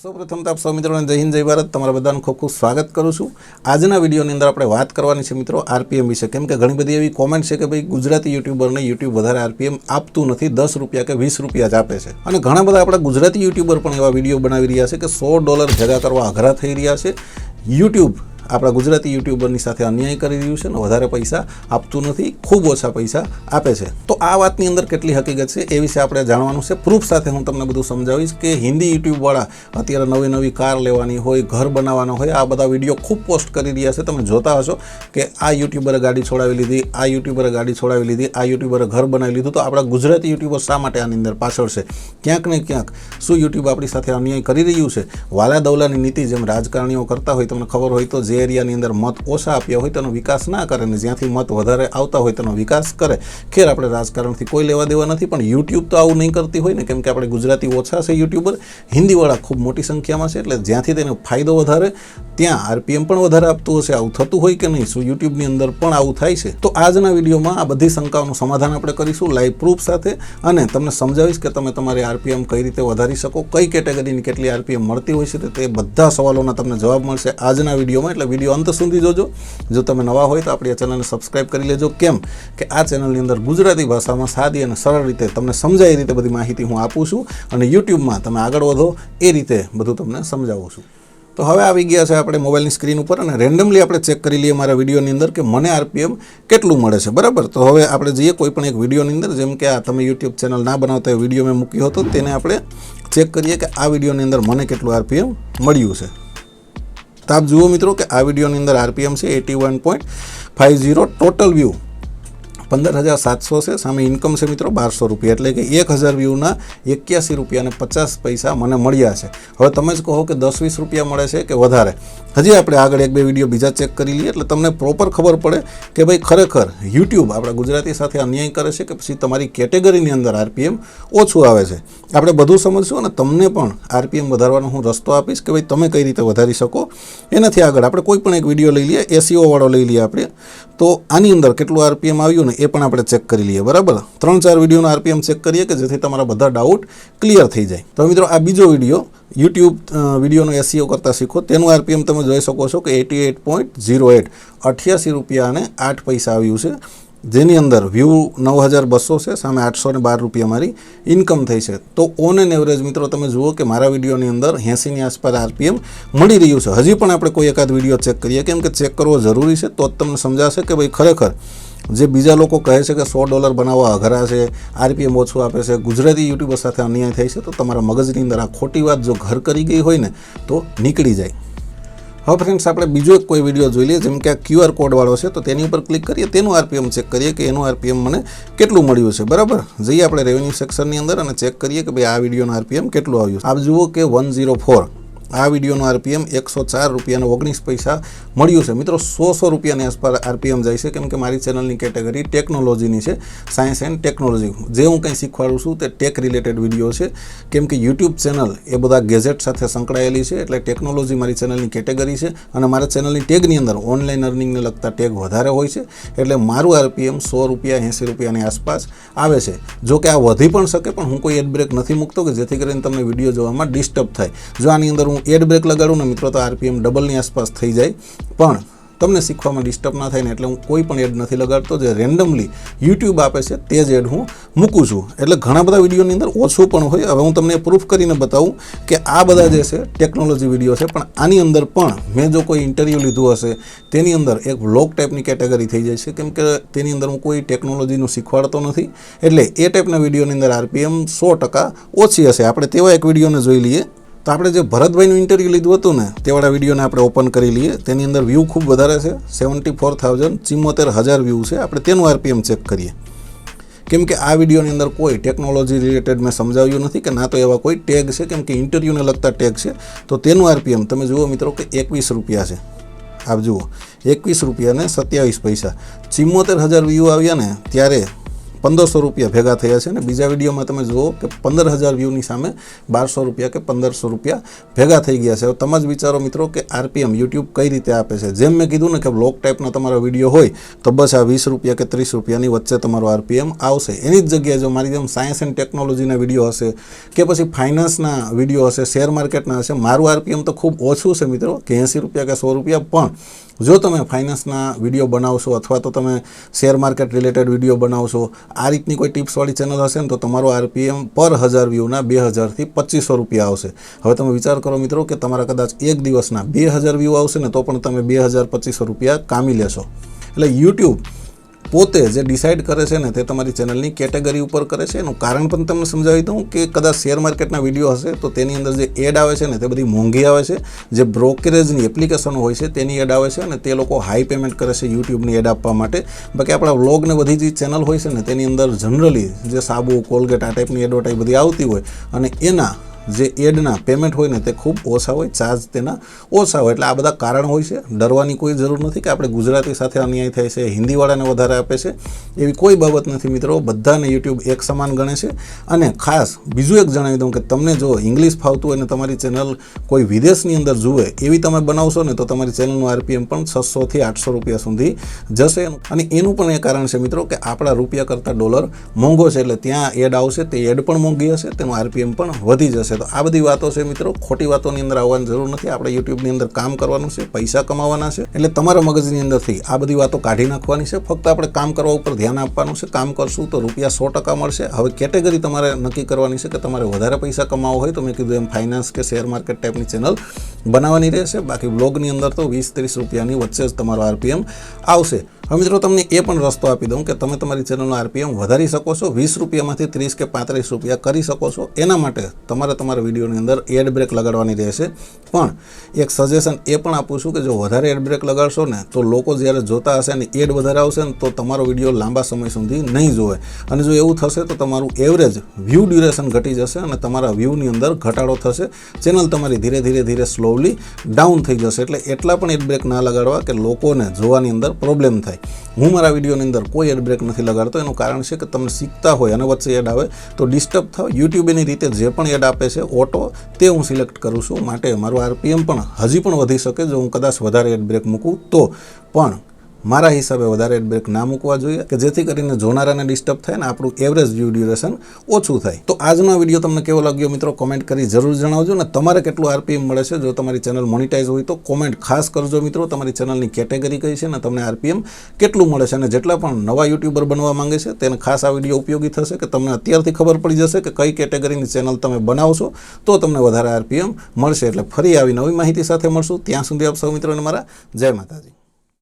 સૌપ્રથમ તો આપ સૌ મિત્રોને જય હિન્દ, જય ભારત. તમારા બધાનું ખૂબ ખૂબ સ્વાગત કરું છું. આજના વિડીયોની અંદર આપણે વાત કરવાની છે મિત્રો આરપીએમ વિશે. કેમ કે ઘણી બધી એવી કોમેન્ટ છે કે ભાઈ ગુજરાતી યુટ્યુબરને યુટ્યુબ વધારે આરપીએમ આપતું નથી. દસ રૂપિયા કે વીસ રૂપિયા જ આપે છે. અને ઘણા બધા આપણા ગુજરાતી યુટ્યુબર પણ એવા વીડિયો બનાવી રહ્યા છે કે સો ડોલર ભેગા કરવા અઘરા થઈ રહ્યા છે. યુટ્યુબ આપણા ગુજરાતી યુટ્યુબરની સાથે અન્યાય કરી રહ્યું છે અને વધારે પૈસા આપતું નથી, ખૂબ ઓછા પૈસા આપે છે. તો આ વાતની અંદર કેટલી હકીકત છે એ વિશે આપણે જાણવાનું છે. પ્રૂફ સાથે હું તમને બધું સમજાવીશ કે હિન્દી યુટ્યુબવાળા અત્યારે નવી નવી કાર લેવાની હોય, ઘર બનાવવાના હોય, આ બધા વીડિયો ખૂબ પોસ્ટ કરી રહ્યા છે. તમે જોતા હશો કે આ યુટ્યુબરે ગાડી છોડાવી લીધી, આ યુટ્યુબરે ગાડી છોડાવી લીધી, આ યુટ્યુબરે ઘર બનાવી લીધું. તો આપણા ગુજરાતી યુટ્યુબર શા માટે આની અંદર પાછળ છે? ક્યાંક ને ક્યાંક શું યુટ્યુબ આપણી સાથે અન્યાય કરી રહ્યું છે? વાલા દવલાની નીતિ જેમ રાજકારણીઓ કરતા હોય, તમને ખબર હોય તો જે એરિયાની અંદર મત ઓછા આપ્યા હોય તેનો વિકાસ ના કરે ને જ્યાંથી મત વધારે આવતા હોય તેનો વિકાસ કરે. ખેર આપણે રાજકારણથી કોઈ લેવા દેવા નથી, પણ યુટ્યુબ તો આવું નહીં કરતી હોય ને, કેમ કે આપણે ગુજરાતી ઓછા છે યુટ્યુબર હિન્દીવાળા ખૂબ મોટી સંખ્યામાં છે, એટલે જ્યાંથી તેનો ફાયદો વધારે, ત્યાં આરપીએમ પણ વધારે આપતું હશે, આવું થતું હોય કે નહીં, શું યુટ્યુબની અંદર પણ આવું થાય છે? તો આજના વિડીયોમાં આ બધી શંકાઓનું સમાધાન આપણે કરીશું લાઈવ પ્રૂફ સાથે. અને તમને સમજાવીશ કે તમે તમારી આરપીએમ કઈ રીતે વધારી શકો, કઈ કેટેગરીની કેટલી આરપીએમ મળતી હોય છે, તે બધા સવાલોના તમને જવાબ મળશે આજના વિડીયોમાં. એટલે વીડિયો અંત સુધી જોજો. જો તમે નવા હોય તો આપણી આ ચેનલને સબસ્ક્રાઈબ કરી લેજો. કેમ કે આ ચેનલની અંદર ગુજરાતી ભાષામાં સાદી અને સરળ રીતે તમને સમજાય એ રીતે બધી માહિતી હું આપું છું અને યુટ્યુબમાં તમે આગળ વધો એ રીતે બધું તમને સમજાવું છું. તો હવે આવી ગયા છે આપણે મોબાઈલની સ્ક્રીન ઉપર અને રેન્ડમલી આપણે ચેક કરી લઈએ મારા વિડીયોની અંદર કે મને આરપીએમ કેટલું મળે છે. બરાબર? તો હવે આપણે જઈએ કોઈ પણ એક વિડીયોની અંદર. જેમ કે આ તમે યુટ્યુબ ચેનલ ના બનાવતા એ વીડિયો મેં મૂક્યો હતો, તેને આપણે ચેક કરીએ કે આ વિડીયોની અંદર મને કેટલું આરપીએમ મળ્યું છે. તો આપ જુઓ મિત્રો કે આ વિડીયોની અંદર આરપીએમ છે eighty one point five zero total view. પંદર હજાર સાતસો છે. સામે ઇન્કમ છે મિત્રો બારસો રૂપિયા. એટલે કે એક હજાર વ્યૂના એક્યાસી રૂપિયા અને પચાસ પૈસા મને મળ્યા છે. હવે તમે જ કહો કે દસ વીસ રૂપિયા મળે છે કે વધારે. હજી આપણે આગળ એક બે વીડિયો બીજા ચેક કરી લઈએ. એટલે તમને પ્રોપર ખબર પડે કે ભાઈ ખરેખર યુટ્યુબ આપણા ગુજરાતી સાથે અન્યાય કરે છે કે પછી તમારી કેટેગરીની અંદર આરપીએમ ઓછું આવે છે. આપણે બધું સમજશું અને તમને પણ આરપીએમ વધારવાનો હું રસ્તો આપીશ કે ભાઈ તમે કઈ રીતે વધારી શકો. એનાથી આગળ આપણે કોઈ પણ એક વીડિયો લઈ લઈએ. એસીઓ વાળો લઈ લઈએ આપણે. તો આની અંદર કેટલું આરપીએમ આવ્યું ને એ પણ આપણે ચેક કરી લઈએ, બરાબર? ત્રણ ચાર વિડીયોનો આરપીએમ ચેક કરીએ કે જેથી તમારા બધા ડાઉટ ક્લિયર થઈ જાય. તો મિત્રો, આ બીજો વીડિયો યુટ્યુબ વિડીયોનો એસીઓ કરતાં શીખો. તેનું આરપીએમ તમે જોઈ શકો છો કે eighty eight point zero eight, અઠ્યાસી રૂપિયા અને આઠ પૈસા આવ્યું છે. જેની અંદર વ્યૂ નવ હજાર બસો છે, સામે આઠસો ને બાર રૂપિયા મારી ઇન્કમ થઈ છે. તો ઓન એન એવરેજ મિત્રો, તમે જુઓ કે મારા વિડીયોની અંદર એંસીની આસપાસ આરપીએમ મળી રહ્યું છે. હજી પણ આપણે કોઈ એકાદ વીડિયો ચેક કરીએ. કેમ કે ચેક કરવો જરૂરી છે, તો જ તમને સમજાશે કે ભાઈ ખરેખર જે બીજા લોકો કહે છે કે સો ડોલર બનાવવા અઘરા છે, આરપીએમ ઓછું આપે છે, ગુજરાતી યુટ્યુબર સાથે અન્યાય થાય છે, તો તમારા મગજની અંદર આ ખોટી વાત જો ઘર કરી ગઈ હોય ને, તો નીકળી જાય. હવે ફ્રેન્ડ્સ આપણે બીજો એક કોઈ વીડિયો જોઈ લઈએ, જેમ કે આ ક્યુઆર કોડવાળો છે, તો તેની ઉપર ક્લિક કરીએ, તેનું આરપીએમ ચેક કરીએ કે એનું આરપીએમ મને કેટલું મળ્યું છે, બરાબર? જઈએ આપણે રેવન્યુ સેક્શનની અંદર અને ચેક કરીએ કે ભાઈ આ વિડીયોનું આરપીએમ કેટલું આવ્યું આપ જુઓ કે વન ઝીરો ફોર આ વિડીયોનું આરપીએમ એકસો ચાર રૂપિયાને ઓગણીસ પૈસા મળ્યું છે. મિત્રો, સો સો રૂપિયાની આસપાસ આરપીએમ જાય છે. કેમ કે મારી ચેનલની કેટેગરી ટેકનોલોજીની છે. Science and technology. જે હું કંઈ શીખવાડું છું તે ટેક રિલેટેડ વીડિયો છે. કેમ કે યુટ્યુબ ચેનલ એ બધા ગેજેટ સાથે સંકળાયેલી છે. એટલે ટેકનોલોજી મારી ચેનલની કેટેગરી છે અને મારા ચેનલની ટેગની અંદર ઓનલાઈન અર્નિંગને લગતા ટેગ વધારે હોય છે. એટલે મારું આરપીએમ સો રૂપિયા એંસી રૂપિયાની આસપાસ આવે છે. જો કે આ વધી પણ શકે, પણ હું કોઈ એડ બ્રેક નથી મૂકતો કે જેથી કરીને તમને વીડિયો જોવામાં ડિસ્ટર્બ થાય. જો આની અંદર હું એડ બ્રેક લગાડું ને મિત્રો તો આરપીએમ ડબલની આસપાસ થઈ જાય. પણ તમને શીખવામાં ડિસ્ટર્બ ના થાય ને એટલે હું કોઈ પણ એડ નથી લગાડતો, જે રેન્ડમલી યુટ્યુબ આપે છે તે જ એડ હું મૂકું છું. એટલે ઘણા બધા વિડીયોની અંદર ઓછું પણ હોય. હવે હું તમને પ્રૂફ કરીને બતાવું કે આ બધા જે છે ટેકનોલોજી વીડિયો છે, પણ આની અંદર પણ મેં જો કોઈ ઇન્ટરવ્યૂ લીધું હશે, તેની અંદર એક વ્લોગ ટાઈપની કેટેગરી થઈ જાય છે. કેમ કે તેની અંદર હું કોઈ ટેકનોલોજીનું શીખવાડતો નથી. એટલે એ ટાઈપના વિડીયોની અંદર આરપીએમ સો ટકા ઓછી હશે. આપણે તેવા એક વિડીયોને જોઈ લઈએ. તો આપણે જે ભરતભાઈનું ઇન્ટરવ્યૂ લીધું હતું ને તેવાળા વિડીયોને આપણે ઓપન કરી લઈએ. તેની અંદર વ્યૂ ખૂબ વધારે છે. સેવન્ટી ફોર થાઉઝન્ડ ચિમ્મોતેર હજાર વ્યૂ છે. આપણે તેનું આરપીએમ ચેક કરીએ. કેમ કે આ વિડીયોની અંદર કોઈ ટેકનોલોજી રિલેટેડ મેં સમજાવ્યું નથી કે ના તો એવા કોઈ ટેગ છે. કેમ કે ઇન્ટરવ્યૂને લગતા ટેગ છે. તો તેનું આરપીએમ તમે જુઓ મિત્રો કે એકવીસ રૂપિયા છે. આપ જુઓ. એકવીસ રૂપિયા ને સત્યાવીસ પૈસા. ચિમ્મોતેર હજાર વ્યૂ આવ્યા ને, ત્યારે પંદરસો રૂપિયા ભેગા થયા છે અને બીજા વિડીયોમાં તમે જુઓ કે પંદર હજાર વ્યૂની સામે બારસો રૂપિયા કે પંદરસો રૂપિયા ભેગા થઈ ગયા છે. તમે જ વિચારો મિત્રો કે આરપીએમ યુટ્યુબ કઈ રીતે આપે છે? જેમ મેં કીધું ને કે બ્લોક ટાઈપના તમારા વીડિયો હોય તો બસ આ વીસ રૂપિયા કે ત્રીસ રૂપિયાની વચ્ચે તમારો આરપીએમ આવશે. એની જ જગ્યાએ જો મારી જેમ સાયન્સ એન્ડ ટેકનોલોજીના વીડિયો હશે કે પછી ફાઇનાન્સના વીડિયો હશે શેર માર્કેટના હશે, મારું આરપીએમ તો ખૂબ ઓછું છે મિત્રો, કે એંસી રૂપિયા કે સો રૂપિયા. પણ જો તમે ફાઇનાન્સના વીડિયો બનાવશો અથવા તો તમે શેર માર્કેટ રિલેટેડ વીડિયો બનાવશો આ રીતની કોઈ ટિપ્સવાળી ચેનલ હશે ને તો તમારું આરપીએમ પર હજાર વ્યૂના બે હજારથી પચીસો રૂપિયા આવશે. હવે તમે વિચાર કરો મિત્રો કે તમારા કદાચ એક દિવસના બે હજાર વ્યૂ આવશે ને તો પણ તમે બે હજાર પચીસો રૂપિયા કામી લેશો. એટલે યુટ્યુબ પોતે જે ડિસાઇડ કરે છે ને તે તમારી ચેનલની કેટેગરી ઉપર કરે છે. એનું કારણ પણ તમને સમજાવી દઉં કે કદાચ શેર માર્કેટના વીડિયો હશે તો તેની અંદર જે એડ આવે છે ને તે બધી મોંઘી આવે છે. જે બ્રોકરેજની એપ્લિકેશનો હોય છે તેની એડ આવે છે અને તે લોકો હાઈ પેમેન્ટ કરે છે યુટ્યુબની એડ આપવા માટે. બાકી આપણા વ્લોગને બધી જે ચેનલ હોય છે ને તેની અંદર જનરલી જે સાબુ કોલગેટ આ ટાઈપની એડવર્ટાઈઝ બધી આવતી હોય અને એના જે એડના પેમેન્ટ હોય ને તે ખૂબ ઓછા હોય ચાર્જ તેના ઓછા હોય. એટલે આ બધા કારણ હોય છે. ડરવાની કોઈ જરૂર નથી કે આપણે ગુજરાતી સાથે અન્યાય થાય છે, હિન્દીવાળાને વધારે આપે છે, એવી કોઈ બાબત નથી મિત્રો. બધાને યુટ્યુબ એક સમાન ગણે છે. અને ખાસ બીજું એક જણાવી દઉં કે તમને જો ઇંગ્લિશ ફાવતું હોય ને તમારી ચેનલ કોઈ વિદેશની અંદર જુએ, એવી તમે બનાવશો ને તો તમારી ચેનલનું આરપીએમ પણ છસોથી આઠસો રૂપિયા સુધી જશે. અને એનું પણ એ કારણ છે મિત્રો કે આપણા રૂપિયા કરતાં ડોલર મોંઘો છે. એટલે ત્યાં એડ આવશે, તે એડ પણ મોંઘી હશે, તેનું આરપીએમ પણ વધી જશે. તો આ બધી વાતો છે મિત્રો. ખોટી વાતોની અંદર આવવાની જરૂર નથી. આપણે યુટ્યુબની અંદર કામ કરવાનું છે, પૈસા કમાવાના છે. એટલે તમારા મગજની અંદરથી આ બધી વાતો કાઢી નાખવાની છે. ફક્ત આપણે કામ કરવા ઉપર ધ્યાન આપવાનું છે. કામ કરશું તો રૂપિયા સો ટકા મળશે. હવે કેટેગરી તમારે નક્કી કરવાની છે કે તમારે વધારે પૈસા કમાવો હોય તો મેં કીધું એમ ફાઇનાન્સ કે શેર માર્કેટ ટાઈપની ચેનલ બનાવવાની રહેશે. બાકી બ્લોગની અંદર તો વીસ ત્રીસ રૂપિયાની વચ્ચે જ તમારો આરપીએમ આવશે. હવે મિત્રો, તમને એ પણ રસ્તો આપી દઉં કે તમે તમારી ચેનલનો આરપીએમ વધારી શકો છો, વીસ રૂપિયામાંથી ત્રીસ કે પાંત્રીસ રૂપિયા કરી શકો છો. એના માટે તમારે તમારા વિડીયોની અંદર એડ બ્રેક લગાડવાની રહેશે. પણ એક સજેશન એ પણ આપું છું કે જો વધારે એડ બ્રેક લગાડશો ને, તો લોકો જ્યારે જોતા હશે અને એડ વધારે આવશે ને, તો તમારો વીડિયો લાંબા સમય સુધી નહીં જોવે. અને જો એવું થશે, તો તમારું એવરેજ વ્યૂ ડ્યુરેશન ઘટી જશે અને તમારા વ્યૂની અંદર ઘટાડો થશે. ચેનલ તમારી ધીરે ધીરે ધીરે સ્લોલી ડાઉન થઈ જશે. એટલે એટલા પણ એડ બ્રેક ના લગાડવા કે લોકોને જોવાની અંદર પ્રોબ્લેમ થાય. હું મારા વિડીયોની અંદર કોઈ એડ બ્રેક નથી લગાડતો. એનું કારણ છે કે તમે શીખતા હોય અને વચ્ચે એડ આવે, તો ડિસ્ટર્બ થાવ. યુટ્યુબ એની રીતે જે પણ એડ આપે છે ઓટો તે હું સિલેક્ટ કરું છું. માટે મારું આરપીએમ પણ હજી પણ વધી શકે, જો હું કદાચ વધારે એડ બ્રેક મૂકું તો. પણ મારા હિસાબે વધારે બ્રેક ના મૂકવા જોઈએ કે જેથી કરીને જોનારાને ડિસ્ટર્બ થાય ને આપણું એવરેજ વ્યૂ ડ્યુરેશન ઓછું થાય. તો આજનો વીડિયો તમને કેવો લાગ્યો મિત્રો? કોમેન્ટ કરી જરૂર જણાવજો ને તમારે કેટલું આરપીએમ મળે છે? જો તમારી ચેનલ મોનિટાઈઝ હોય તો કોમેન્ટ ખાસ કરજો મિત્રો. તમારી ચેનલની કેટેગરી કઈ છે ને તમને આરપીએમ કેટલું મળે છે અને જેટલા પણ નવા યુટ્યુબર બનવા માંગે છે તેને ખાસ આ વીડિયો ઉપયોગી થશે કે તમને અત્યારથી ખબર પડી જશે કે કઈ કેટેગરીની ચેનલ તમે બનાવશો તો તમને વધારે આરપીએમ મળશે. એટલે ફરી આવી નવી માહિતી સાથે મળશું. ત્યાં સુધી આપ સૌ મિત્રોને મારા જય માતાજી.